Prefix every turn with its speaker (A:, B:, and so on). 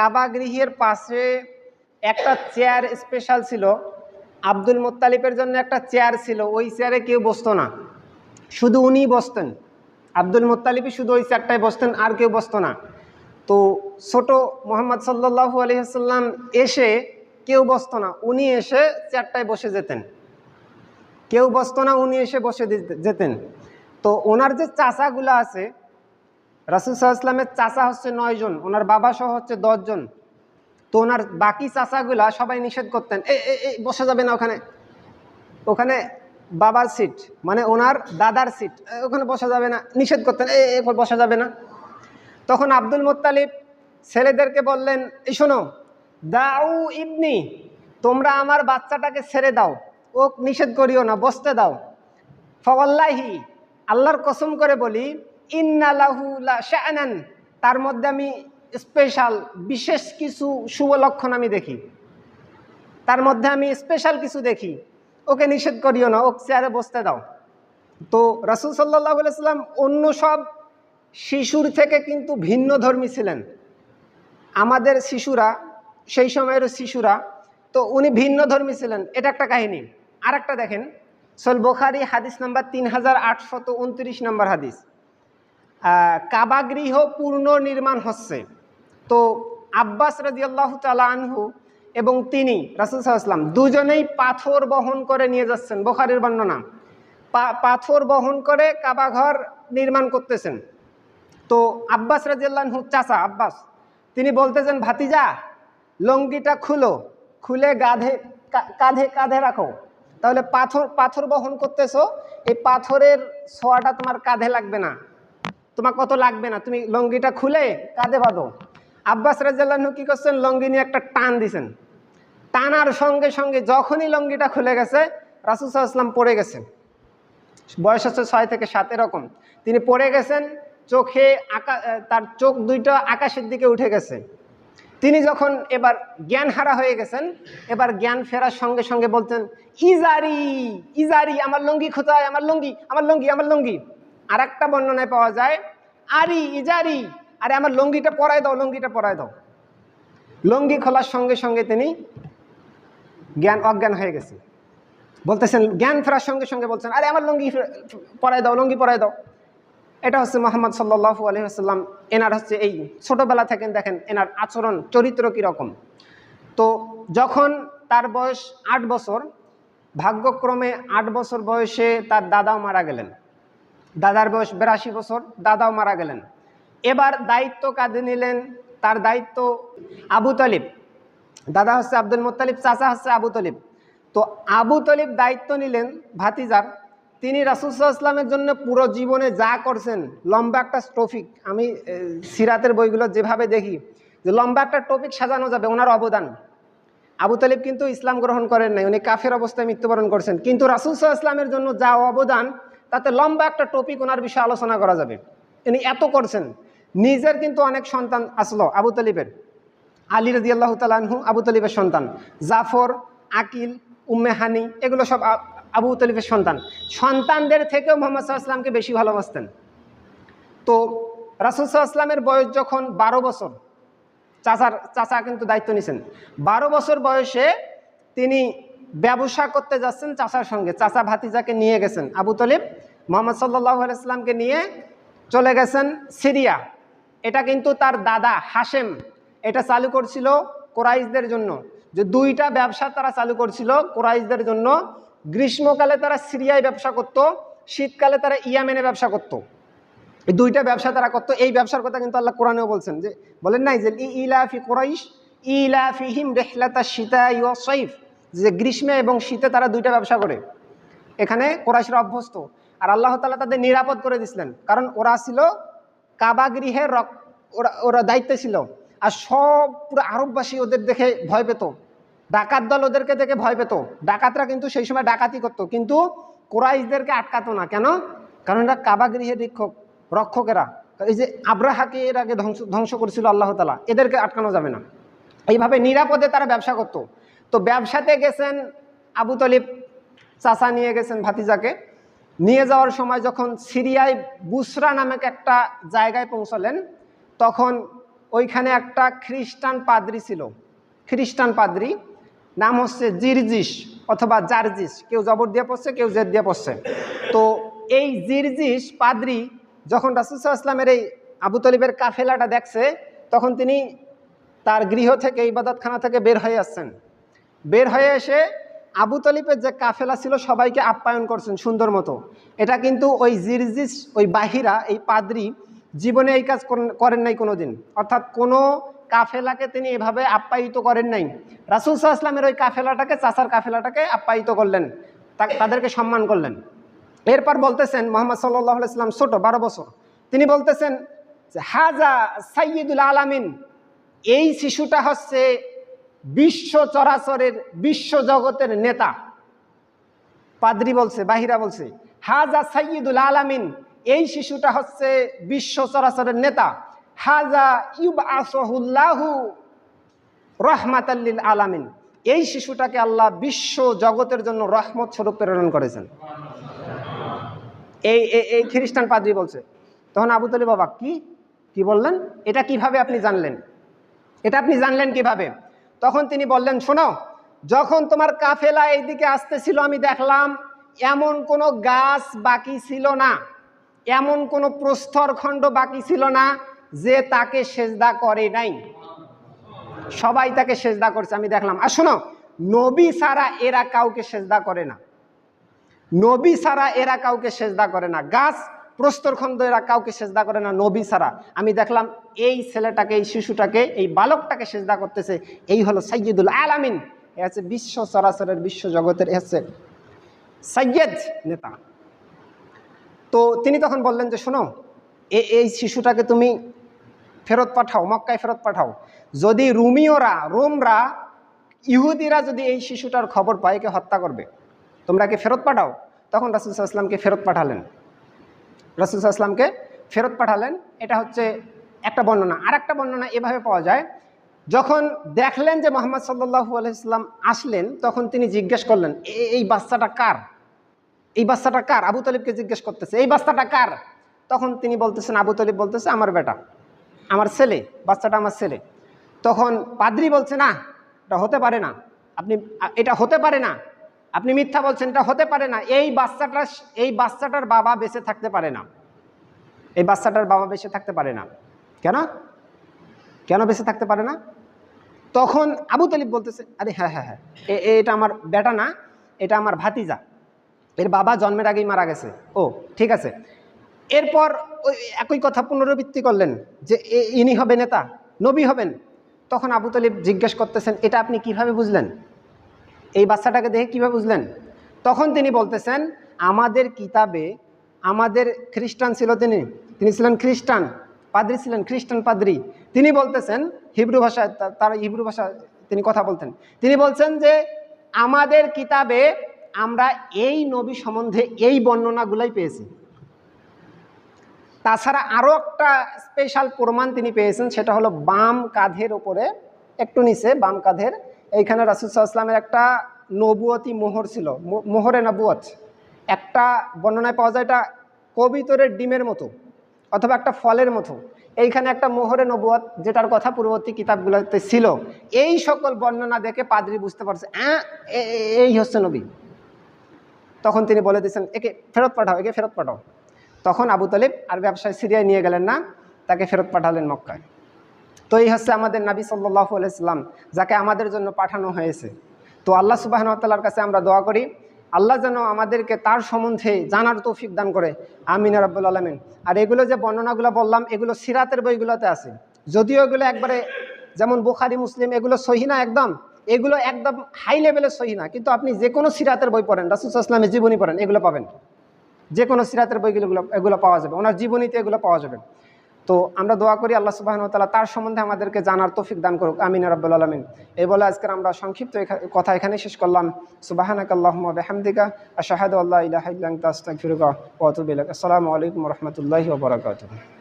A: কাবা গৃহের পাশে একটা চেয়ার স্পেশাল ছিল। আব্দুল মোত্তালিবের জন্য একটা চেয়ার ছিল। ওই চেয়ারে কেউ বসতো না। শুধু উনিই বসতেন। আব্দুল মোত্তালিবই শুধু ওই চেয়ারটায় বসতেন, আর কেউ বসতো না। তো ছোট মোহাম্মদ সাল্লাহু আলহিহাল্লাম এসে কেউ বসতো না। উনি এসে চেয়ারটায় বসে যেতেন। কেউ বসতো না, উনি এসে বসে যেতেন। তো ওনার যে চাচাগুলো আছে রাসুল সাল্লামের চাচা হচ্ছে নয়জন ওনার বাবা সহ হচ্ছে দশজন তো ওনার বাকি চাচাগুলা সবাই নিষেধ করতেন, এ বসা যাবে না ওখানে। ওখানে বাবার সিট মানে ওনার দাদার সিট ওখানে বসা যাবে না। নিষেধ করতেন, এ বসা যাবে না। তখন আব্দুল মোত্তালিব ছেলেদেরকে বললেন, এই শোনো, দাউ ইবনি, তোমরা আমার বাচ্চাটাকে ছেড়ে দাও। ও নিষেধ করিও না, বসতে দাও। ফওয়াল্লাহি, আল্লাহর কসম করে বলি ইন্নালাহু লা শাআনান তার মধ্যে আমি স্পেশাল, বিশেষ কিছু শুভ লক্ষণ আমি দেখি। তার মধ্যে আমি স্পেশাল কিছু দেখি। ওকে নিষেধ করিও না, ওকে চেয়ারে বসতে দাও। তো রাসুল সাল্লাহ সাল্লাম অন্য সব শিশুর থেকে কিন্তু ভিন্ন ধর্মী ছিলেন। আমাদের শিশুরা, সেই সময়ের শিশুরা, তো উনি ভিন্ন ধর্মী ছিলেন। এটা একটা কাহিনী। আর একটা দেখেন। সল বোখারি, হাদিস নাম্বার তিন হাজার আটশত উনত্রিশ নম্বর হাদিস। কাবাগৃহ পূর্ণ নির্মাণ হচ্ছে। তো আব্বাস রাজিয়াল্লাহ আনহু এবং তিনি, রাসুল সাল্লাম দুজনেই পাথর বহন করে নিয়ে যাচ্ছেন, বোখারির বর্ণনা পাথর বহন করে কাবাঘর নির্মাণ করতেছেন। তো আব্বাস রাজিয়াল্লাহু চাচা আব্বাস, তিনি বলতেছেন, ভাতিজা, লঙ্গিটা খুলো, খুলে গাধে কাঁধে কাঁধে রাখো। তাহলে পাথর পাথর বহন করতেছো, এই পাথরের ছোঁয়াটা তোমার কাঁধে লাগবে না। তোমার কত লাগবে না, তুমি লঙ্গিটা খুলে কাঁধে বাঁধো। আব্বাস রাজিয়াল্লাহু কি করছেন? লঙ্গি নিয়ে একটা টান দিছেন। টানার সঙ্গে সঙ্গে যখনই লঙ্গিটা খুলে গেছে, রাসুল সাল্লাম পড়ে গেছেন। বয়স হচ্ছে ছয় থেকে সাত এরকম। তিনি পড়ে গেছেন, চোখে আকা তার চোখ দুইটা আকাশের দিকে উঠে গেছে। তিনি যখন এবার জ্ঞান হারা হয়ে গেছেন, এবার জ্ঞান ফেরার সঙ্গে সঙ্গে বলতেন, ইজারি ইজারি, আমার লঙ্গি খোঁচায় আমার লঙ্গি আমার লঙ্গি আমার লঙ্গি। আর একটা বর্ণনায় পাওয়া যায়, আরি, ইজারি। আরে আমার লঙ্গিটা পরায় দাও, লঙ্গিটা পরায় দাও। লঙ্গি খোলার সঙ্গে সঙ্গে তিনি জ্ঞান, অজ্ঞান হয়ে গেছে। বলতেছেন, জ্ঞান ফেরার সঙ্গে সঙ্গে বলছেন, আরে আমার লঙ্গি পরায় দাও, লঙ্গি পরায় দাও। এটা হচ্ছে মোহাম্মদ সাল্লাহু আলহিহাস্লাম এনার হচ্ছে এই ছোটোবেলা থেকে দেখেন এনার আচরণ, চরিত্র কীরকম। তো যখন তার বয়স আট বছর, ভাগ্যক্রমে আট বছর বয়সে তার দাদাও মারা গেলেন। দাদার বয়স বিরাশি বছর, দাদাও মারা গেলেন। এবার দায়িত্ব কাঁধে নিলেন তার দায়িত্ব আবু তালিব। দাদা হচ্ছে আব্দুল মোত্তালিব, চাচা হচ্ছে আবু তলিব। তো আবু তলিব দায়িত্ব নিলেন ভাতিজার। তিনি রাসুলসাল্লাহ ইসলামের জন্য পুরো জীবনে যা করছেন, লম্বা একটা টপিক আমি সিরাতের বইগুলো যেভাবে দেখি, যে লম্বা একটা টপিক সাজানো যাবে, ওনার অবদান। আবু তালিব কিন্তু ইসলাম গ্রহণ করেন নাই, উনি কাফের অবস্থায় মৃত্যুবরণ করছেন। কিন্তু ইসলামের জন্য যা অবদান তাতে লম্বা একটা টপিক ওনার বিষয়ে আলোচনা করা যাবে। তিনি এত করছেন। নিজের কিন্তু অনেক সন্তান আসলো, আবু তালিবের। আলী রাজি আল্লাহ তালাহু আবু তলিবের সন্তান। জাফর, আকিল, উম্মে হানি, এগুলো সব আবু তলিবের সন্তান। সন্তানদের থেকেও মোহাম্মদ সাল্লামকে বেশি ভালোবাসতেন। তো রাসুল সাল্লামের বয়স যখন বারো বছর, চাচার চাচা কিন্তু দায়িত্ব নিছেন। বারো বছর বয়সে তিনি ব্যবসা করতে যাচ্ছেন চাচার সঙ্গে। চাচা ভাতিজাকে নিয়ে গেছেন। আবু তলিব মোহাম্মদ সাল্লাহ নিয়ে চলে গেছেন সিরিয়া। এটা কিন্তু তার দাদা হাশেম। এটা চালু করছিল কোরাইশদের জন্য। যে দুইটা ব্যবসা তারা চালু করছিল কোরাইশদের জন্য। গ্রীষ্মকালে তারা সিরিয়ায় ব্যবসা করত, শীতকালে তারা ইয়ামেনে ব্যবসা করতো। এই দুইটা ব্যবসা তারা করতো। এই ব্যবসার কথা কিন্তু আল্লাহ কোরআনেও বলছেন যে, বলেন নাই যে ইলাফি কোরাইশ ইলাফিহিম রেহলাতা সীতা ইয়া সৈফ যে গ্রীষ্মে এবং শীতে তারা দুইটা ব্যবসা করে। এখানে কোরাইশরা অভ্যস্ত। আর আল্লাহ তালা তাদের নিরাপদ করে দিছিলেন। কারণ ওরা ছিল কাবা গৃহে ওরা ওরা দায়িত্বে ছিল। আর সব পুরো আরববাসী ওদের দেখে ভয় পেত। ডাকাত দল ওদেরকে দেখে ভয় পেত। ডাকাতরা কিন্তু সেই সময় ডাকাতি করতো। কিন্তু কোরাইশদেরকে আটকাতো না। কেন? কারণ এরা কাবা গৃহের রক্ষক রক্ষকেরা। এই যে আব্রাহাকে এর আগে ধ্বংস ধ্বংস করেছিল আল্লাহ তালা এদেরকে আটকানো যাবে না। এইভাবে নিরাপদে তারা ব্যবসা করত। তো ব্যবসাতে গেছেন আবু তলিব, চাচা নিয়ে গেছেন ভাতিজাকে। নিয়ে যাওয়ার সময় যখন সিরিয়ায় বুসরা নামক একটা জায়গায় পৌঁছলেন, তখন ওইখানে একটা খ্রিস্টান পাদ্রি ছিল। খ্রিস্টান পাদ্রি, নাম হচ্ছে জিরজিস অথবা জার্জিস। কেউ জবর দিয়ে পড়ছে, কেউ জেদ দিয়ে পড়ছে। তো এই জিরজিস পাদ্রি যখন রাসুসাহ ইসলামের এই আবু তলিবের কাফেলাটা দেখছে, তখন তিনি তার গৃহ থেকে, ইবাদতখানা থেকে বের হয়ে আসছেন। বের হয়ে এসে আবু তলিবের যে কাফেলা ছিল, সবাইকে আপ্যায়ন করছেন সুন্দর মতো। এটা কিন্তু ওই জিরজিস, ওই বাহিরা, এই পাদ্রি জীবনে এই কাজ করেন- নাই কোনো দিন অর্থাৎ কোনো কাফেলাকে তিনি এভাবে আপ্যায়িত করেন নাই। রাসুল সাহা ইসলামের ওই কাফেলাটাকে, চাচার কাফেলাটাকে আপ্যায়িত করলেন। তাদেরকে সম্মান করলেন। এরপর বলতেছেন মোহাম্মদ সাল্লাহ ইসলাম ছোট, বারো বছর। তিনি বলতেছেন হাজা সাইয়দুল আলামিন, এই শিশুটা হচ্ছে বিশ্ব চরাচরের, বিশ্ব জগতের নেতা। পাদ্রি বলছে, বাহিরা বলছে, হাজা সাইয়দুল আলামিন, এই শিশুটা হচ্ছে বিশ্ব চরাচরের নেতা। হাজা ইউব আসহুল্লাহু রহমাতাল্লিল আলামিন, এই শিশুটাকে আল্লাহ বিশ্ব জগতের জন্য রহমত স্বরূপ প্রেরণ করেছেন। এই, এই- খ্রিস্টান পাদ্রি বলছে, তখন আবু বাবা, কি? কি বললেন? এটা কীভাবে আপনি জানলেন? এটা আপনি জানলেন কীভাবে? তখন তিনি বললেন, শোনো, যখন তোমার কাফেলা এইদিকে আসতেছিল, আমি দেখলাম এমন কোনো গাছ বাকি ছিল না, এমন কোনো প্রস্তর খণ্ড বাকি ছিল না যে তাকে সেজদা করে নাই। সবাই তাকে সেজদা করছে, আমি দেখলাম। আর শোনো, নবী ছাড়া এরা কাউকে সেজদা করে না। নবী ছাড়া এরা কাউকে সেজদা করে না। গাছ প্রস্তরখণ্ড এরা কাউকে সেজদা করে না, নবী ছাড়া। আমি দেখলাম এই ছেলেটাকে, এই শিশুটাকে, এই বালকটাকে সেজদা করতেছে। এই হলো সাইয়দুল আলামিন। এ হচ্ছে বিশ্ব সরাসরের বিশ্ব জগতের, এ হচ্ছে সাইয়দ নেতা। তো তিনি তখন বললেন যে, শোনো এই শিশুটাকে তুমি ফেরত পাঠাও, মক্কায় ফেরত পাঠাও। যদি রুমিওরা রোমরা, ইহুদিরা যদি এই শিশুটার খবর পায়, একে হত্যা করবে। তোমরা কি ফেরত পাঠাও। তখন রাসুল আসলামকে ফেরত পাঠালেন। রাসুল আসলামকে ফেরত পাঠালেন। এটা হচ্ছে একটা বর্ণনা। আর একটা বর্ণনা এভাবে পাওয়া যায়, যখন দেখলেন যে মোহাম্মদ সাল্লু আলাইসাল্লাম আসলেন, তখন তিনি জিজ্ঞেস করলেন, "এ- এই বাচ্চাটা কার? এই বাচ্চাটা কার? আবু তলিবকে জিজ্ঞেস করতেছে, এই বাচ্চাটা কার? তখন তিনি বলতেছেন, আবু তলিব বলতেছে, আমার বেটা, আমার ছেলে, বাচ্চাটা আমার ছেলে। তখন পাদ্রি বলছে, না, এটা হতে পারে না। আপনি, এটা হতে পারে না। আপনি মিথ্যা বলছেন, এটা হতে পারে না। এই বাচ্চাটা এই বাচ্চাটার বাবা বেঁচে থাকতে পারে না। এই বাচ্চাটার বাবা বেঁচে থাকতে পারে না। কেন? কেন বেঁচে থাকতে পারে না? তখন আবু তালিব বলতেছে, আরে হ্যাঁ হ্যাঁ হ্যাঁ এটা আমার বেটা না, এটা আমার ভাতিজা। এর বাবা জন্মের আগেই মারা গেছে। ও, ঠিক আছে। এরপর ওই একই কথা পুনরাবৃত্তি করলেন, যে ইনি হবে নেতা, নবী হবেন। তখন আবু তালিব জিজ্ঞেস করতেছেন, এটা আপনি কীভাবে বুঝলেন? এই বাচ্চাটাকে দেখে কীভাবে বুঝলেন? তখন তিনি বলতেছেন, আমাদের কিতাবে আমাদের খ্রিস্টান ছিল তিনি। তিনি ছিলেন খ্রিস্টান, পাদ্রি ছিলেন খ্রিস্টান পাদ্রি। তিনি বলতেছেন, হিব্রু ভাষায় তার হিব্রু ভাষা তিনি কথা বলতেন। তিনি বলছেন যে, আমাদের কিতাবে আমরা এই নবী সম্বন্ধে এই বর্ণনাগুলাই পেয়েছি। তাছাড়া আরও একটা স্পেশাল প্রমাণ তিনি পেয়েছেন, সেটা হলো বাম কাঁধের ওপরে, একটু নিচে, বাম কাঁধের এইখানে রাসুসাহ ইসলামের একটা নবুয়তি মোহর ছিল মোহরে নবুয়ত একটা বর্ণনায় পাওয়া যায় এটা কবিতরের ডিমের মতো অথবা একটা ফলের মতো। এইখানে একটা মোহরে নবুয়ত যেটার কথা পূর্ববর্তী কিতাবগুলোতে ছিল। এই সকল বর্ণনা দেখে পাদ্রি বুঝতে পারছে "আঁ, এ- এ- এই হচ্ছে নবী। তখন তিনি বলে দিয়েছেন একে ফেরত পাঠাও একে ফেরত পাঠাও। তখন আবু তালিব আর ব্যবসায় সিরিয়ায় নিয়ে গেলেন না তাকে ফেরত পাঠালেন মক্কায়। তো এই হচ্ছে আমাদের নাবি সাল্লাহ আলাইসাল্লাম যাকে আমাদের জন্য পাঠানো হয়েছে। তো আল্লাহ সুবাহনতাল্লার কাছে আমরা দোয়া করি, আল্লাহ যেন আমাদেরকে তার সম্বন্ধে জানার তৌফিক দান করে। আমিন রাব্বুল আলমিন। আর এগুলো যে বর্ণনাগুলো বললাম, এগুলো সিরাতের বইগুলোতে আছে। যদিও এগুলো একবারে যেমন বুখারি, মুসলিম, এগুলো সহি না একদম, এগুলো একদম হাই লেভেলের সহি না। কিন্তু আপনি যে কোনো সিরাতের বই পড়েন, রাসুল ইসলামের জীবনী পড়েন এগুলো পাবেন যে কোনো সিরাতের বইগুলো, এগুলো পাওয়া যাবে। ওনার জীবনীতে এগুলো পাওয়া যাবে। তো আমরা দোয়া করি আল্লাহ সুবাহন তালা তার সম্বন্ধে আমাদেরকে জানার তৌফিক দান করুক। আমিন রাব্বুল আলমিন। এই বলে আজকের আমরা সংক্ষিপ্ত কথা এখানে শেষ করলাম। সুবাহানাক আল্লাহ বেহামদিকা, আশাহাদ আল্লাহ ইলাহ ইল্লাং তাস্তাগফিরুকা ওয়া আতুবু ইলাইক। আসসালামু আলাইকুম রহমতুল্লাহি ওবরাকাতুহ